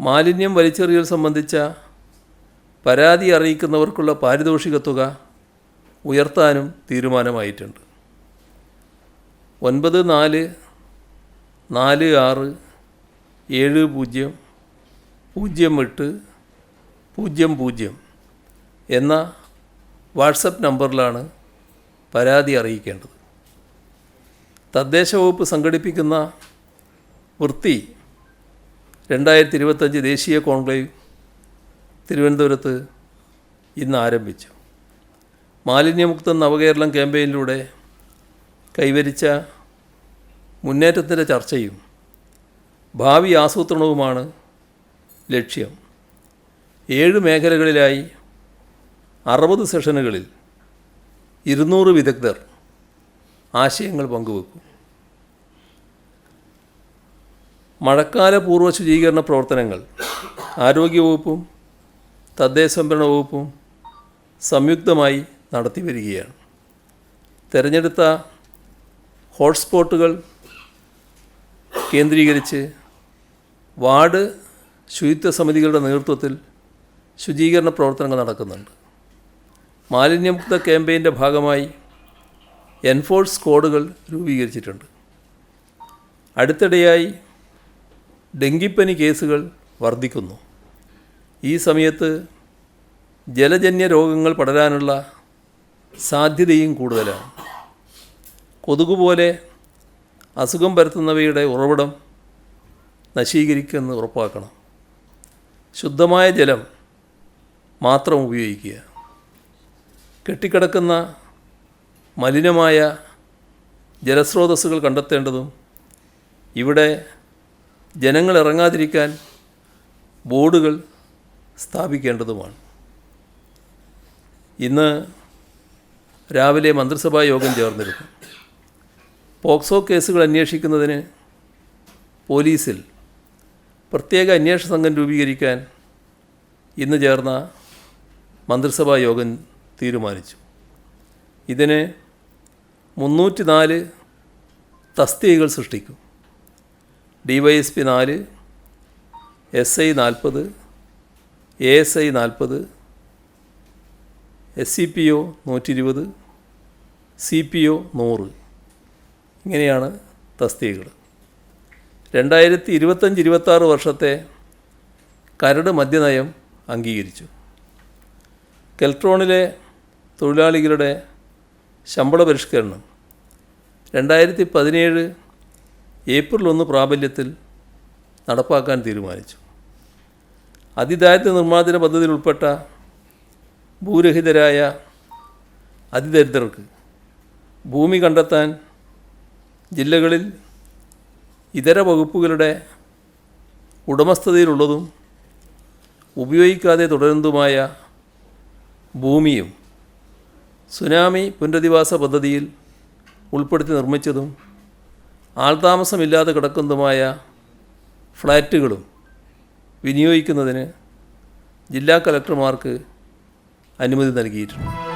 മാലിന്യം വലിച്ചെറിയൽ സംബന്ധിച്ച പരാതി അറിയിക്കുന്നവർക്കുള്ള പാരിതോഷിക തുക ഉയർത്താനും തീരുമാനമായിട്ടുണ്ട്. ഒൻപത് നാല് നാല് ആറ് ഏഴ് പൂജ്യം പൂജ്യം എട്ട് പൂജ്യം പൂജ്യം എന്ന വാട്സപ്പ് നമ്പറിലാണ് പരാതി അറിയിക്കേണ്ടത്. തദ്ദേശ വകുപ്പ് സംഘടിപ്പിക്കുന്ന വൃത്തി രണ്ടായിരത്തി ഇരുപത്തഞ്ച് ദേശീയ കോൺക്ലേവ് തിരുവനന്തപുരത്ത് ഇന്ന് ആരംഭിച്ചു. മാലിന്യമുക്ത നവകേരളം ക്യാമ്പയിനിലൂടെ കൈവരിച്ച മുന്നേറ്റത്തിന്റെ ചർച്ചയും ഭാവി ആസൂത്രണവുമാണ് ലക്ഷ്യം. ഏഴ് മേഖലകളിലായി അറുപത് സെഷനുകളിൽ ഇരുന്നൂറ് വിദഗ്ധർ ആശയങ്ങൾ പങ്കുവെക്കും. മഴക്കാല പൂർവ ശുചീകരണ പ്രവർത്തനങ്ങൾ ആരോഗ്യവകുപ്പും തദ്ദേശ സംഭരണ വകുപ്പും സംയുക്തമായി നടത്തി വരികയാണ് തിരഞ്ഞെടുത്ത ഹോട്ട്സ്പോട്ടുകൾ കേന്ദ്രീകരിച്ച് വാർഡ് ശുചിത്വ സമിതികളുടെ നേതൃത്വത്തിൽ ശുചീകരണ പ്രവർത്തനങ്ങൾ നടക്കുന്നുണ്ട്. മാലിന്യമുക്ത ക്യാമ്പയിന്റെ ഭാഗമായി എൻഫോഴ്സ് കോഡുകൾ രൂപീകരിച്ചിട്ടുണ്ട്. അടുത്തിടെയായി ഡെങ്കിപ്പനി കേസുകൾ വർദ്ധിക്കുന്നു. ഈ സമയത്ത് ജലജന്യ രോഗങ്ങൾ പടരാനുള്ള സാധ്യതയും കൂടുതലാണ്. കൊതുക് പോലെ അസുഖം പരത്തുന്നവയുടെ ഉറവിടം നശീകരിക്കുമെന്ന് ഉറപ്പാക്കണം. ശുദ്ധമായ ജലം മാത്രം ഉപയോഗിക്കുക. കെട്ടിക്കിടക്കുന്ന മലിനമായ ജലസ്രോതസ്സുകൾ കണ്ടെത്തേണ്ടതും ഇവിടെ ജനങ്ങൾ ഇറങ്ങാതിരിക്കാൻ ബോർഡുകൾ സ്ഥാപിക്കേണ്ടതുമാണ്. ഇന്ന് രാവിലെ മന്ത്രിസഭാ യോഗം ചേർന്നിരുന്നു. പോക്സോ കേസുകൾ അന്വേഷിക്കുന്നതിന് പോലീസിൽ പ്രത്യേക അന്വേഷണ സംഘം രൂപീകരിക്കാൻ ഇന്ന് ചേർന്ന മന്ത്രിസഭാ യോഗം തീരുമാനിച്ചു. ഇതിന് മുന്നൂറ്റി നാല് തസ്തികകൾ സൃഷ്ടിക്കും. ഡി വൈ എസ് പി നാല് എസ് ഐ നാൽപ്പത് എ എസ് ഐ നാൽപ്പത് എസ് സി പി ഒ നൂറ്റി ഇരുപത് സി പി ഒ നൂറ്. ഇങ്ങനെയാണ് തസ്തികകൾ. രണ്ടായിരത്തി ഇരുപത്തഞ്ച് ഇരുപത്താറ് വർഷത്തെ കരട് മദ്യനയം അംഗീകരിച്ചു. കെൽട്രോണിലെ തൊഴിലാളികളുടെ ശമ്പള പരിഷ്കരണം രണ്ടായിരത്തി പതിനേഴ് ഏപ്രിൽ ഒന്ന് പ്രാബല്യത്തിൽ നടപ്പാക്കാൻ തീരുമാനിച്ചു. അതിദാരിദ്ര്യ നിർമ്മാർജന പദ്ധതിയിൽ ഉൾപ്പെട്ട ഭൂരഹിതരായ അതിദരിദ്രർക്ക് ഭൂമി കണ്ടെത്താൻ ജില്ലകളിൽ ഇതര വകുപ്പുകളുടെ ഉടമസ്ഥതയിലുള്ളതും ഉപയോഗിക്കാതെ തുടരുന്നതുമായ ഭൂമിയും സുനാമി പുനരധിവാസ പദ്ധതിയിൽ ഉൾപ്പെടുത്തി നിർമ്മിച്ചതും ആൾതാമസമില്ലാതെ കിടക്കുന്നതുമായ ഫ്ലാറ്റുകളും വിനിയോഗിക്കുന്നതിന് ജില്ലാ കലക്ടർമാർക്ക് അനുമതി നൽകിയിട്ടുണ്ട്.